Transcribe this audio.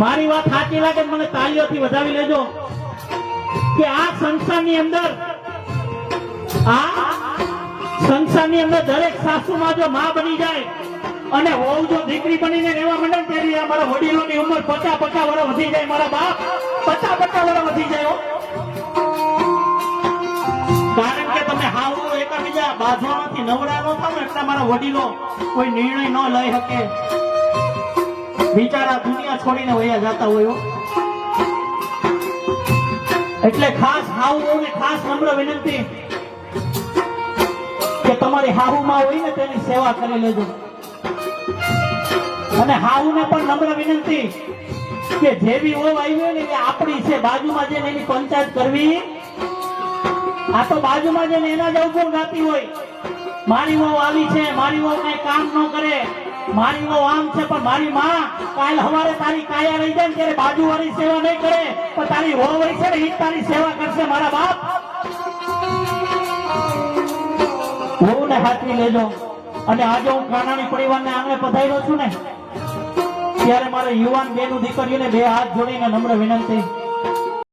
મારી વાત સાચી લાગે મને તાળીઓથી વધાવી લેજો કે આ સંસારની અંદર, આ સંસારની અંદર દરેક સાસુમાં જો માં બની જાય અને હોવ જો દીકરી બનીને રહેવા માંડે ત્યારે આ મારા વડીલોની ઉંમર પચાસ પચાસ વર્ષ વધી જાય, મારા બાપ પચાસ પચાસ વર્ષ વધી જાય. કારણ કે તમે હાવ એકબીજા બાજવામાંથી નવરા ન થાવ એટલે મારા વડીલો કોઈ નિર્ણય ન લઈ શકે બિચારા દુનિયા છોડીને વયા જતા હોય એટલે ખાસ હાહુઓને ખાસ નમ્ર વિનંતી કે તમારી હાહુમાં હોય ને તેની સેવા કરી લેજો. અને હાહુને પણ નમ્ર વિનંતી કે જેવી ઓવ આવી હોય ને એ આપણી છે, બાજુમાં જઈને એની પંચાયત કરવી. આ તો બાજુમાં જઈને એના જ અવગુણ ગાતી હોય. મારી વહુ આવી છે, મારી વહુ કઈ કામ ન કરે. મારી નો આમ છે, પણ મારી માં કાલ હવારે તારી કાયા રહી જાય ત્યારે બાજુ વાળી સેવા નહીં કરે, પણ તારી વહુ હોય છે ને એ તારી સેવા કરશે, મારા બાપ. વહુને હાથવી લેજો. અને આજે હું કાનાણી પરિવારને આંગણે પધાર્યો છું ને, ત્યારે મારે યુવાન બેનું દીકરીઓને બે હાથ જોડીને નમ્ર વિનંતી.